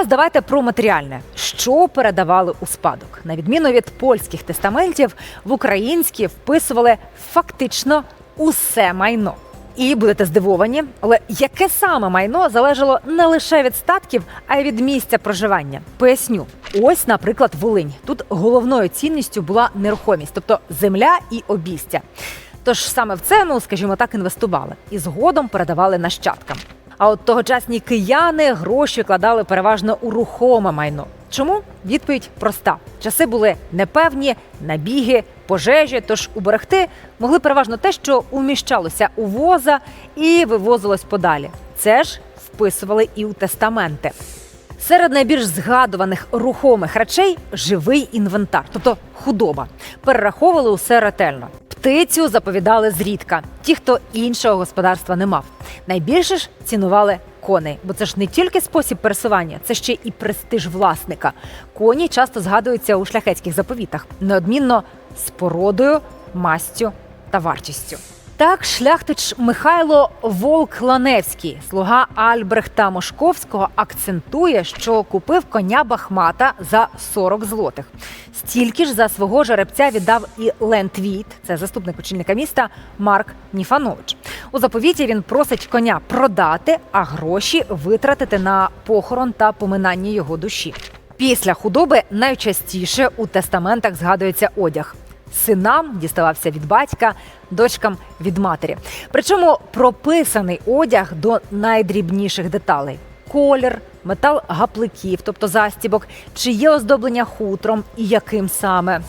зараз давайте про матеріальне, що передавали у спадок. На відміну від польських тестаментів, в українські вписували фактично усе майно. І будете здивовані, але яке саме майно залежало не лише від статків, а й від місця проживання. Поясню, ось, наприклад, Волинь. Тут головною цінністю була нерухомість, тобто земля і обістя. Тож саме в це, ну скажімо так, інвестували і згодом передавали нащадкам. А от тогочасні кияни гроші кладали переважно у рухоме майно. Чому? Відповідь проста: часи були непевні, набіги, пожежі. Тож уберегти могли переважно те, що уміщалося у воза і вивозилось подалі. Це ж вписували і у тестаменти. Серед найбільш згадуваних рухомих речей живий інвентар, тобто худоба. Перераховували усе ретельно. Птицю заповідали зрідка, ті, хто іншого господарства не мав. Найбільше ж цінували коней, бо це ж не тільки спосіб пересування, це ще і престиж власника. Коні часто згадуються у шляхетських заповітах, неодмінно з породою, мастю та вартістю. Так, шляхтич Михайло Волк-Ланевський, слуга Альбрехта Мошковського, акцентує, що купив коня Бахмата за 40 злотих. Стільки ж за свого жеребця віддав і Лентвіт, це заступник очільника міста Марк Ніфанович. У заповіті він просить коня продати, а гроші витратити на похорон та поминання його душі. Після худоби найчастіше у тестаментах згадується одяг. Синам діставався від батька, дочкам від матері. Причому прописаний одяг до найдрібніших деталей: колір, метал гапликів, тобто застібок, чи є оздоблення хутром і яким саме.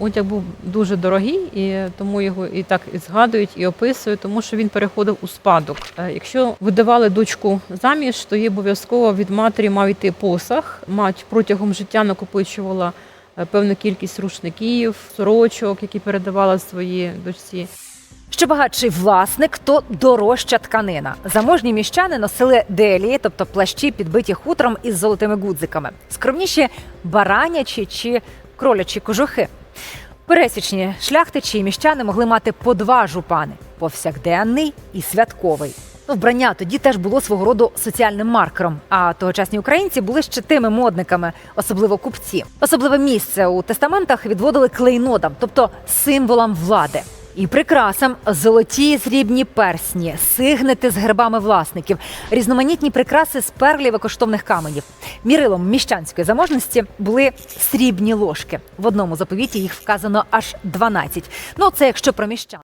Одяг був дуже дорогий, і тому його і так і згадують, і описують, тому що він переходив у спадок. Е, Якщо видавали дочку заміж, то їй обов'язково від матері мав йти посаг. Мать протягом життя накопичувала певну кількість рушників, сорочок, які передавала своїй дочці. Що багатший власник, то дорожча тканина. Заможні міщани носили делії, тобто плащі, підбиті хутром із золотими гудзиками. Скромніші баранячі чи кролячі кожухи. Пересічні шляхтичі і міщани могли мати по два жупани повсякденний і святковий. Ну, вбрання тоді теж було свого роду соціальним маркером. А тогочасні українці були ще тими модниками, особливо купці. Особливе місце у тестаментах відводили клейнодам, тобто символам влади. І прикрасам золоті срібні персні, сигнети з гербами власників, різноманітні прикраси з перлів і коштовних каменів. Мірилом міщанської заможності були срібні ложки. В одному заповіті їх вказано аж 12. Ну це якщо про міщан.